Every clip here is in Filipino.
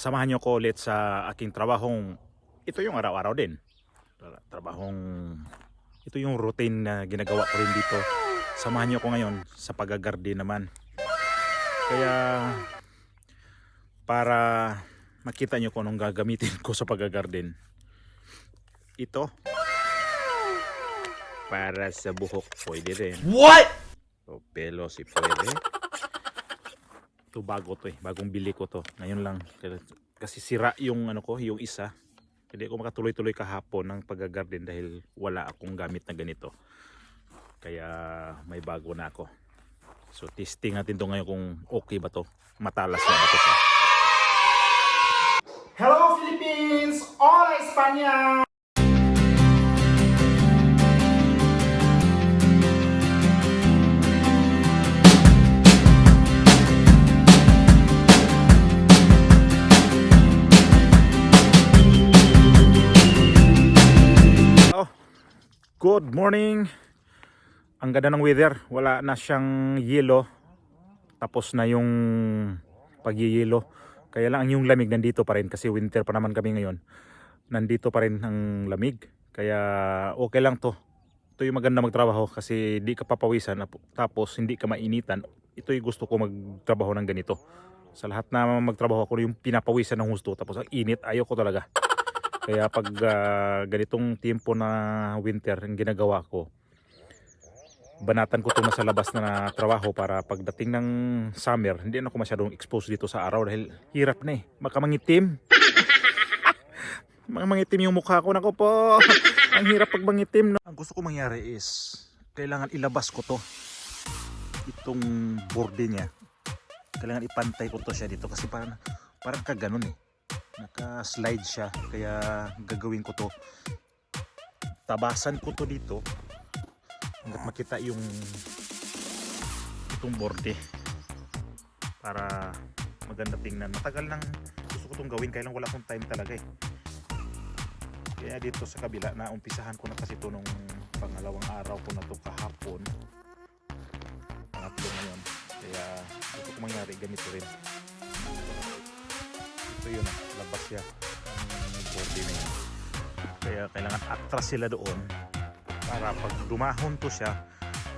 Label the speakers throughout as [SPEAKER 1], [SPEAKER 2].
[SPEAKER 1] samahan niyo ko ulit sa aking trabahong ito yung araw-araw din. Tra- Trabahong ito yung routine na ginagawa ko rin dito. Samahan niyo ko ngayon sa pagagarden naman. Kaya para makita niyo kung anong gagamitin ko sa pagagarden. Ito para sa buhok pwede rin.
[SPEAKER 2] What?
[SPEAKER 1] O pelo si pwede. Ito bago to eh. Bagong bili ko to. Ngayon lang. Kasi sira yung ano ko, yung isa. Hindi ako makatuloy-tuloy kahapon ng pag-garden dahil wala akong gamit na ganito. Kaya may bago na ako. So testing natin to ngayon kung okay ba to. Matalas na ba to siya.
[SPEAKER 3] Hello Philippines! Hola España!
[SPEAKER 1] Good morning. Ang ganda ng weather. Wala na siyang yelo. Tapos na yung pagyeyelo. Kaya lang ang yung lamig nandito pa rin kasi winter pa naman kami ngayon. Nandito pa rin ang lamig. Kaya okay lang to. Ito yung maganda magtrabaho kasi di ka papawisan tapos hindi ka mainitan. Ito yung gusto ko magtrabaho ng ganito. Sa lahat na magtrabaho ako yung pinapawisan ng gusto tapos ang init ayaw ko talaga. Kaya pag ah, ganitong tiempo na winter ang ginagawa ko, banatan ko ito sa labas na trabaho para pagdating ng summer, hindi na ako masyadong exposed dito sa araw dahil hirap na eh. Baka mangitim. Mga mangitim yung mukha ko. Nako po. ang hirap pag mangitim. No? Ang gusto ko mangyari is, kailangan ilabas ko to. Itong borde niya. Kailangan ipantay ko to siya dito kasi parang, parang kaganon eh naka-slide siya kaya gagawin ko to. Tabasan ko to dito hanggat makita yung itong borde para maganda tingnan. Matagal nang gusto ko tong gawin kaya lang wala akong time talaga eh. Kaya dito sa kabila na umpisahan ko na kasi to nung pangalawang araw ko na to kahapon. Pangatlo ngayon. Kaya gusto ko mangyari ganito rin ito yun ah, labas siya. Ang body na yun. Kaya kailangan atras sila doon para pag dumahon to siya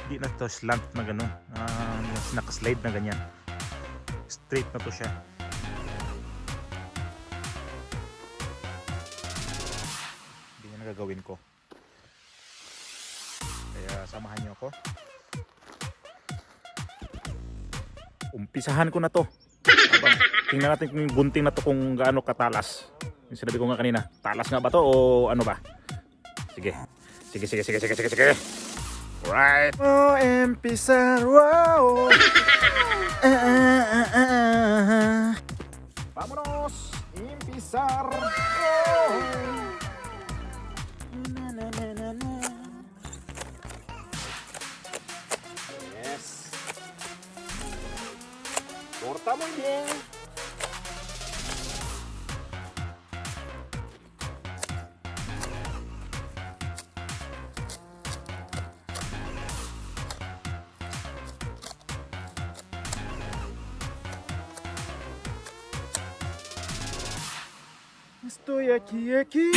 [SPEAKER 1] hindi na to slant na gano'n. Uh, nakaslide na ganyan. Straight na to siya. Hindi na nagagawin ko. Kaya samahan niyo ako. Umpisahan ko na to Habang tingnan natin kung yung gunting na to kung gaano katalas. Yung sinabi ko nga kanina, talas nga ba to o ano ba? Sige. Sige, sige, sige, sige, sige, sige. Right. Oh, empezar, wow. Ah, ah, ah, ah, ah. Vámonos. Empezar. Oh. Corta muy bien. Estoy aquí, aquí.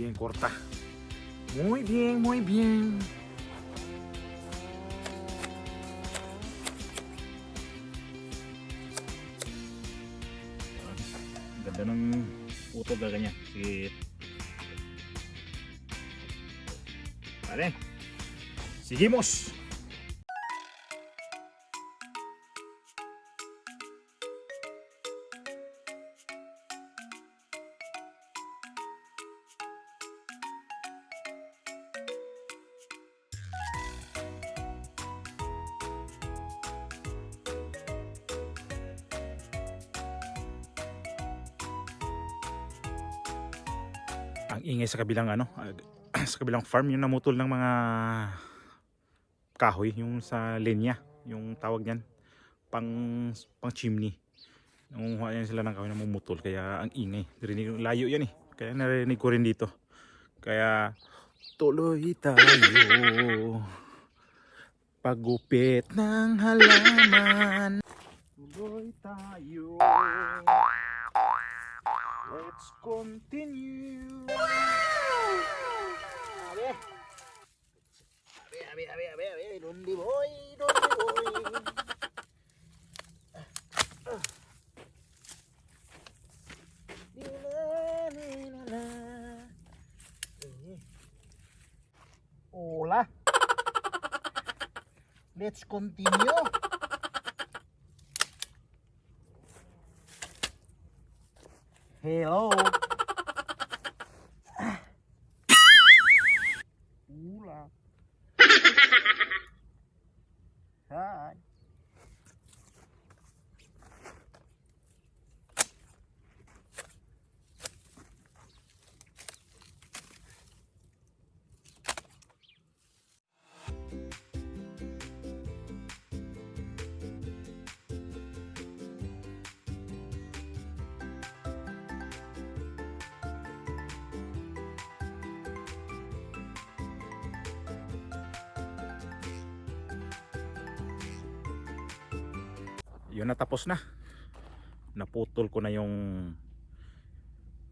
[SPEAKER 1] Bien corta. Muy bien, muy bien. Ganda ng utog na ganyan. Pare. Seguimos. Ang ingay sa kabilang ano, ah, sa kabilang farm yung namutol ng mga kahoy yung sa linya, yung tawag niyan pang pang chimney. Nangunguha yan sila ng kahoy na mamutol kaya ang ingay. Narinig layo yan eh. Kaya narinig ko rin dito. Kaya tuloy tayo pagupit ng halaman. Tuloy tayo. Let's continue.
[SPEAKER 3] Abe. Abe, abe, abe, abe, Dondi boy, dondi boy. Hola. Let's continue. Bye.
[SPEAKER 1] Yun natapos na. Naputol ko na yung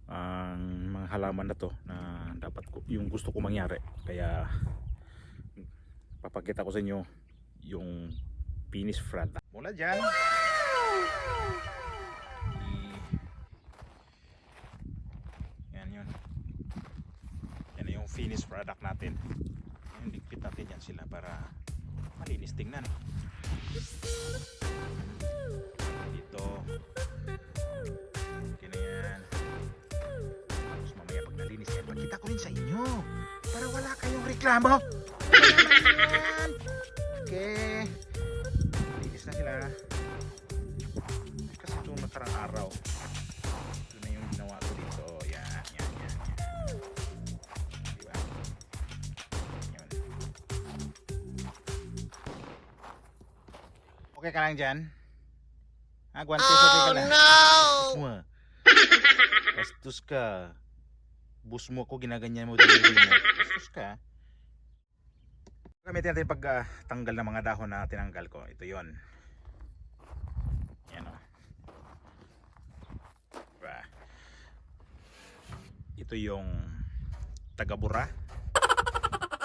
[SPEAKER 1] ang mga halaman na to na dapat ko, yung gusto ko mangyari. Kaya papakita ko sa inyo yung finish product. Mula dyan. Yan yun. Yan yung finished product natin. Yung dikpit natin yan sila para malinis tingnan. Dito. Okay na yan. Tapos mamaya pag nalinis yan, makita ko rin sa inyo. Para wala kayong reklamo. Okay. Linis na sila. Kasi itong nakarang araw, Okay ka lang dyan? Ah, guantes okay ka na? Oh, no! Bastos ka. Bus mo ako, ginaganyan mo. Bastos ka. Gamitin natin pag ah, tanggal ng mga dahon na tinanggal ko. Ito yon. Yan o. Diba? Ito yung tagabura.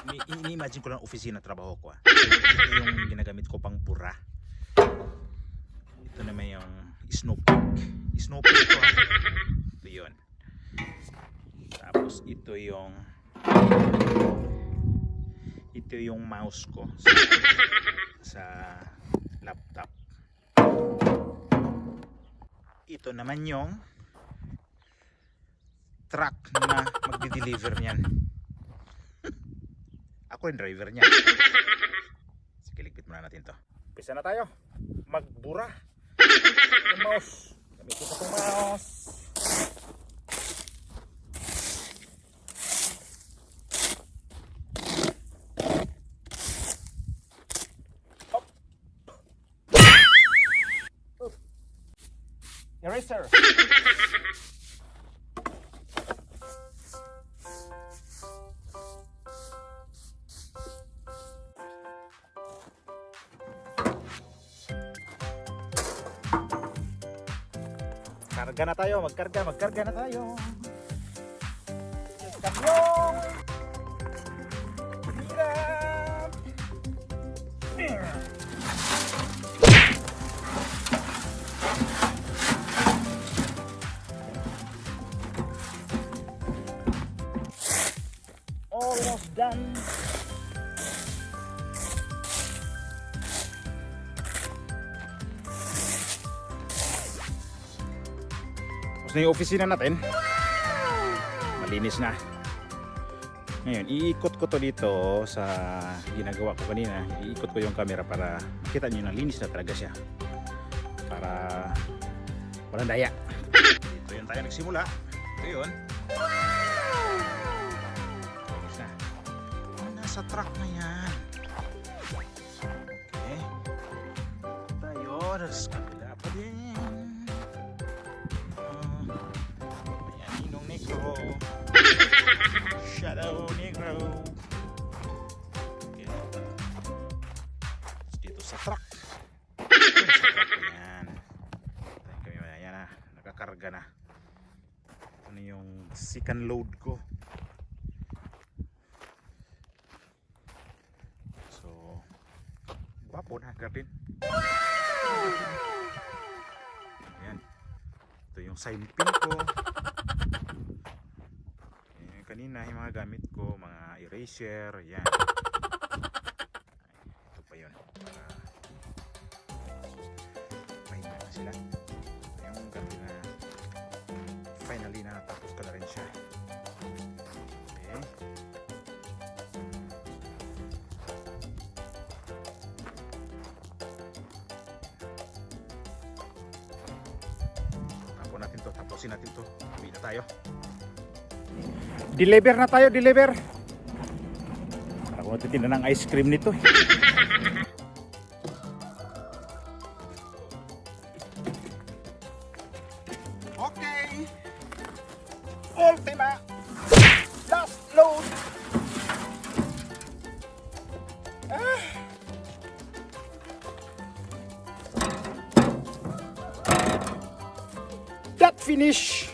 [SPEAKER 1] Ini- Ini-imagine ko lang opisina trabaho ko. ah. Ito yung ginagamit ko pang bura. Ito naman yung snow peak. Snow peak ito. ah. Ito yun. Tapos ito yung ito yung mouse ko sa, sa laptop. Ito naman yung truck na magdi-deliver niyan. Ako yung driver niya. Sige, ligpit muna natin to. Pisa na tayo. Magbura. Mouse. Gamitin ko itong mouse. Eraser. Karga na tayo, magkarga, magkarga na tayo. Kamyon! Tapos na yung opisina natin. Malinis na. Ngayon, iikot ko to dito sa ginagawa ko kanina. Iikot ko yung camera para makita nyo na linis na talaga siya. Para walang daya. Ito yun tayo nagsimula. Ito yun. Linis na. Oh, nasa truck na yan. Okay. Tayo, nasa second load ko. So, gwapo na garden. Ayan. Ito yung sign ko. Ayan, kanina yung mga gamit ko, mga eraser, yan. Ito pa yun. Na sila. Yung finally na tapos ko na rin siya. Okay. Tapos natin to, tapusin natin to. Uwi na tayo. Deliver na tayo, deliver. Ako matitinda ng ice cream nito. finish.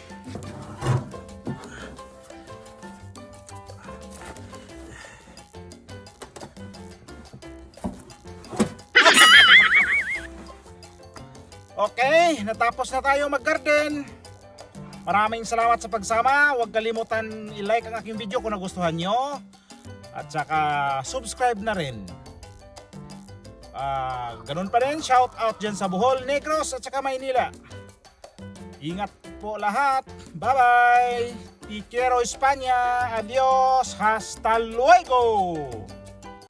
[SPEAKER 1] Okay, natapos na tayo mag-garden. Maraming salamat sa pagsama. Huwag kalimutan i-like ang aking video kung nagustuhan nyo. At saka subscribe na rin. Ah, ganun pa rin, shout out dyan sa Bohol, Negros at saka Maynila. Ingat po lahat. Bye-bye. Te quiero España. Adios. Hasta luego.